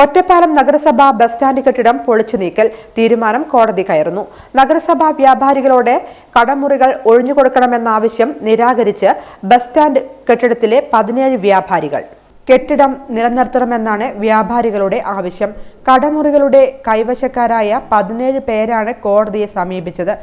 Ottapalam നഗരസഭ bus stand കെട്ടിടം പൊളിച്ചു നീക്കൽ. തീരുമാനം കോടതി കയറുന്നു. നഗരസഭാ വ്യാപാരികളോടെ കടമുറികൾ ഒഴിഞ്ഞുകൊടുക്കണമെന്ന ആവശ്യം നിരാകരിച്ച് ബസ് സ്റ്റാൻഡ് കെട്ടിടത്തിലെ പതിനേഴ് വ്യാപാരികൾ. കെട്ടിടം നിലനിർത്തണമെന്നാണ് വ്യാപാരികളുടെ ആവശ്യം. കടമുറികളുടെ കൈവശക്കാരായ പതിനേഴ് പേരാണ് കോടതിയെ സമീപിച്ചത്.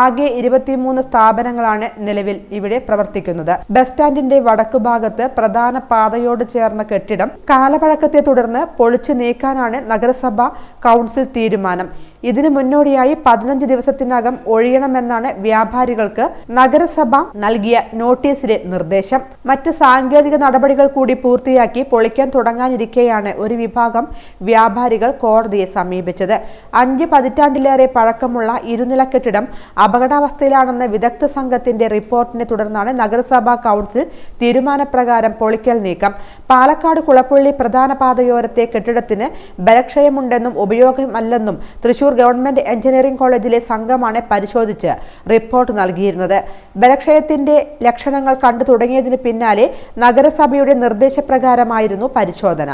ആകെ ഇരുപത്തിമൂന്ന് സ്ഥാപനങ്ങളാണ് നിലവിൽ ഇവിടെ പ്രവർത്തിക്കുന്നത്. ബസ് സ്റ്റാൻഡിന്റെ വടക്കുഭാഗത്ത് പ്രധാന പാതയോട് ചേർന്ന കെട്ടിടം കാലപഴക്കത്തെ തുടർന്ന് പൊളിച്ചു നീക്കാനാണ് നഗരസഭ കൗൺസിൽ തീരുമാനം. ഇതിനു മുന്നോടിയായി പതിനഞ്ച് ദിവസത്തിനകം ഒഴിയണമെന്നാണ് വ്യാപാരികൾക്ക് നഗരസഭ നൽകിയ നോട്ടീസിലെ നിർദ്ദേശം. മറ്റ് സാങ്കേതിക നടപടികൾ കൂടി പൂർത്തിയാക്കി പൊളിക്കാൻ തുടങ്ങാനിരിക്കെയാണ് ഒരു വിഭാഗം വ്യാപാരികൾ കോടതിയെ സമീപിച്ചത്. അഞ്ച് പതിറ്റാണ്ടിലേറെ പഴക്കമുള്ള ഇരുനില കെട്ടിടം അപകടാവസ്ഥയിലാണെന്ന വിദഗ്ധ സംഘത്തിന്റെ റിപ്പോർട്ടിനെ തുടർന്നാണ് നഗരസഭാ കൗൺസിൽ തീരുമാനപ്രകാരം പൊളിക്കൽ നീക്കം. പാലക്കാട് കുളപ്പള്ളി പ്രധാന പാതയോരത്തെ കെട്ടിടത്തിന് ബലക്ഷയമുണ്ടെന്നും ഉപയോഗമല്ലെന്നും തൃശൂർ ഗവൺമെന്റ് എഞ്ചിനീയറിംഗ് കോളേജിലെ സംഘമാണ് പരിശോധിച്ച് റിപ്പോർട്ട് നൽകിയിരുന്നത്. ബലക്ഷയത്തിന്റെ ലക്ഷണങ്ങൾ കണ്ടു തുടങ്ങിയതിന് പിന്നാലെ നഗരസഭയുടെ നിർദ്ദേശപ്രകാരമായിരുന്നു പരിശോധന.